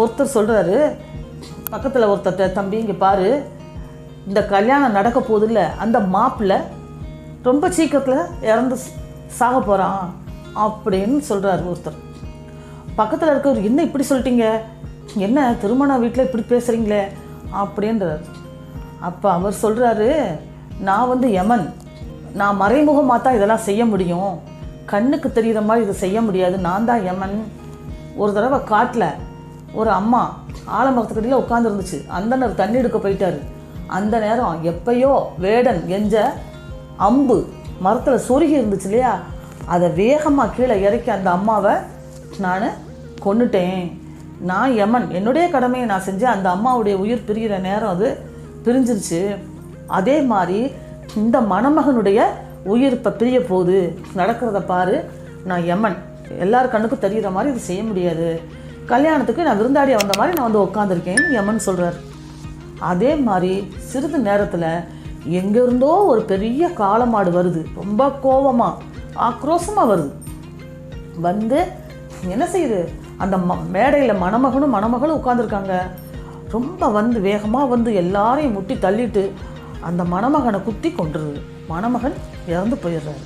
ஒருத்தர் சொல்கிறாரு பக்கத்தில் ஒருத்தர் தம்பி இங்கே பாரு இந்த கல்யாணம் நடக்க போதில்ல அந்த மாப்பிள்ளை ரொம்ப சீக்கிரத்தில் இறந்து சாக போகிறான் அப்படின்னு சொல்கிறாரு ஒருத்தர். பக்கத்தில் இருக்கவர் என்ன இப்படி சொல்லிட்டீங்க? என்ன திருமண வீட்டில் இப்படி பேசுகிறீங்களே அப்படின்றார். அப்போ அவர் சொல்கிறாரு நான் வந்து யமன். நான் மறைமுகமாக தான் இதெல்லாம் செய்ய முடியும். கண்ணுக்கு தெரிகிற மாதிரி இதை செய்ய முடியாது. நான் தான் யமன். ஒரு தடவை காட்டில் ஒரு அம்மா ஆலமரத்துக்கடியில் உட்காந்துருந்துச்சு அந்தனர் தண்ணி எடுக்க போயிட்டாரு. அந்த நேரம் எப்பயோ வேடன் எஞ்ச அம்பு மரத்தில் சொருகி இருந்துச்சு இல்லையா? அதை வேகமாக கீழே இறக்கி அந்த அம்மாவை நான் கொண்டுட்டேன் நான் யமன். என்னுடைய கடமையை நான் செஞ்சேன் அந்த அம்மாவுடைய உயிர் பிரிகிற நேரம் அது பிரிஞ்சிருச்சு. அதே மாதிரி இந்த மணமகனுடைய உயிர் இப்போ பிரிய போகுது. நடக்கிறத பாரு நான் யமன். எல்லார் கண்ணுக்கும் தெரிகிற மாதிரி இது செய்ய முடியாது. கல்யாணத்துக்கு நான் விருந்தாடியாக வந்த மாதிரி நான் வந்து உட்காந்துருக்கேன்னு யமன் சொல்கிறார் அதே மாதிரி சிறிது நேரத்தில் எங்கேருந்தோ ஒரு பெரிய காலமாடு வருது. ரொம்ப கோவமாக ஆக்ரோஷமாக வருது. வந்து என்ன செய்யுது அந்த ம மேடையில் மணமகனும் மணமகளும் உட்காந்துருக்காங்க ரொம்ப வந்து வேகமாக வந்து எல்லாரையும் முட்டி தள்ளிட்டு அந்த மணமகனை குத்தி கொண்டுருது மணமகன் இறந்து போயிடுறாரு.